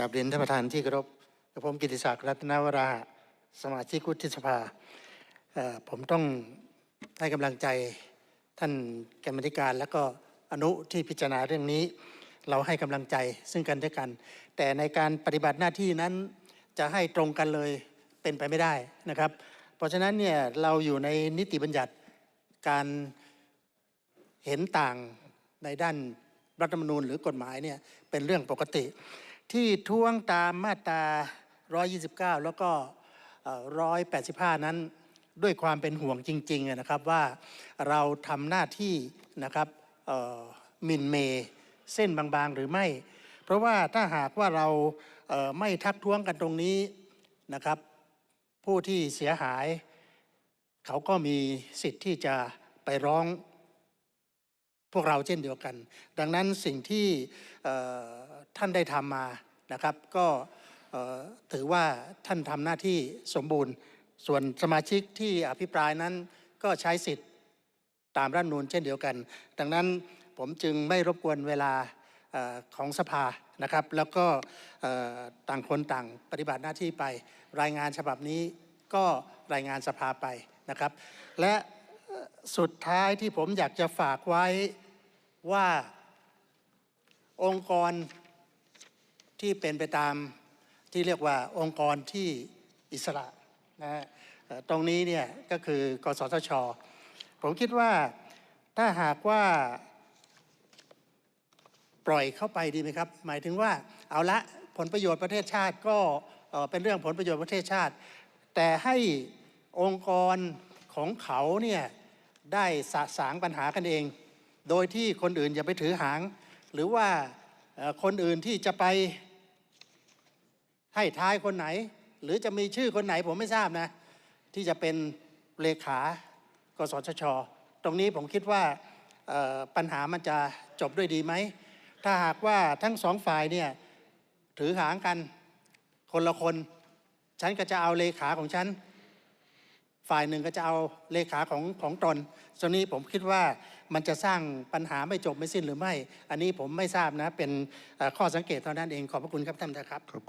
กับเรียนท่านประธานที่เคารพกับผมกิติศักดิ์รัตนวรา สมาชิกวุฒิสภา ผมต้องให้กำลังใจท่านกรรมธิการแล้วก็อนุที่พิจารณาเรื่องนี้ เราให้กำลังใจซึ่งกันและกัน แต่ในการปฏิบัติหน้าที่นั้นจะให้ตรงกันเลยเป็นไปไม่ได้นะครับ เพราะฉะนั้นเนี่ยเราอยู่ในนิติบัญญัติการเห็นต่างในด้านรัฐธรรมนูญหรือกฎหมายเนี่ยเป็นเรื่องปกติ ที่ท้วงตามมาตรา 129 แล้วก็ 185 นั้นด้วยความเป็นห่วงจริงๆนะครับว่าเราทำหน้าที่นะครับมินเมเส้นบางๆหรือไม่ เพราะว่าถ้าหากว่าเราเไม่ทักท้วงกันตรงนี้นะครับ ผู้ที่เสียหาย เขาก็มีสิทธิ์ที่จะไปร้อง พวกเราเช่นเดียวกัน ดังนั้นสิ่งที่ท่านได้ทำมานะครับ ก็ถือว่าท่านทำหน้าที่สมบูรณ์ ส่วนสมาชิกที่อภิปรายนั้นก็ใช้สิทธิ์ตามรัฐธรรมนูญเช่นเดียวกัน ดังนั้นผมจึงไม่รบกวนเวลาออของสภานะครับ แล้วก็ต่างคนต่างปฏิบัติหน้าที่ไป รายงานฉบับนี้ก็รายงานสภาไปนะครับ และ สุดท้ายที่ผมอยากจะฝากไว้ว่าองค์กรที่เป็นไปตามที่เรียกว่าองค์กรที่อิสระนะฮะตรงนี้เนี่ยก็คือกสทช ผมคิดว่าถ้าหากว่าปล่อยเข้าไปดีไหมครับ หมายถึงว่าเอาละผลประโยชน์ประเทศชาติก็เป็นเรื่องผลประโยชน์ประเทศชาติ แต่ให้องค์กรของเขาเนี่ย ได้สะสางปัญหากันเอง โดยที่คนอื่นอย่าไปถือหาง หรือว่าคนอื่นที่จะไปให้ท้ายคนไหน หรือจะมีชื่อคนไหนผมไม่ทราบนะ ที่จะเป็นเลขากสชช ตรงนี้ผมคิดว่าปัญหามันจะจบด้วยดีไหม ถ้าหากว่าทั้งสองฝ่ายเนี่ยถือหางกันคนละคน ฉันก็จะเอาเลขาของฉัน ฝ่ายหนึ่งก็จะเอาเลขาของของตนตรงนี้ผมคิดว่ามันจะสร้างปัญหาไม่จบไม่สิ้นหรือไม่ อันนี้ผมไม่ทราบนะ เป็นข้อสังเกตเท่านั้นเองขอบพระคุณครับท่านนะครับ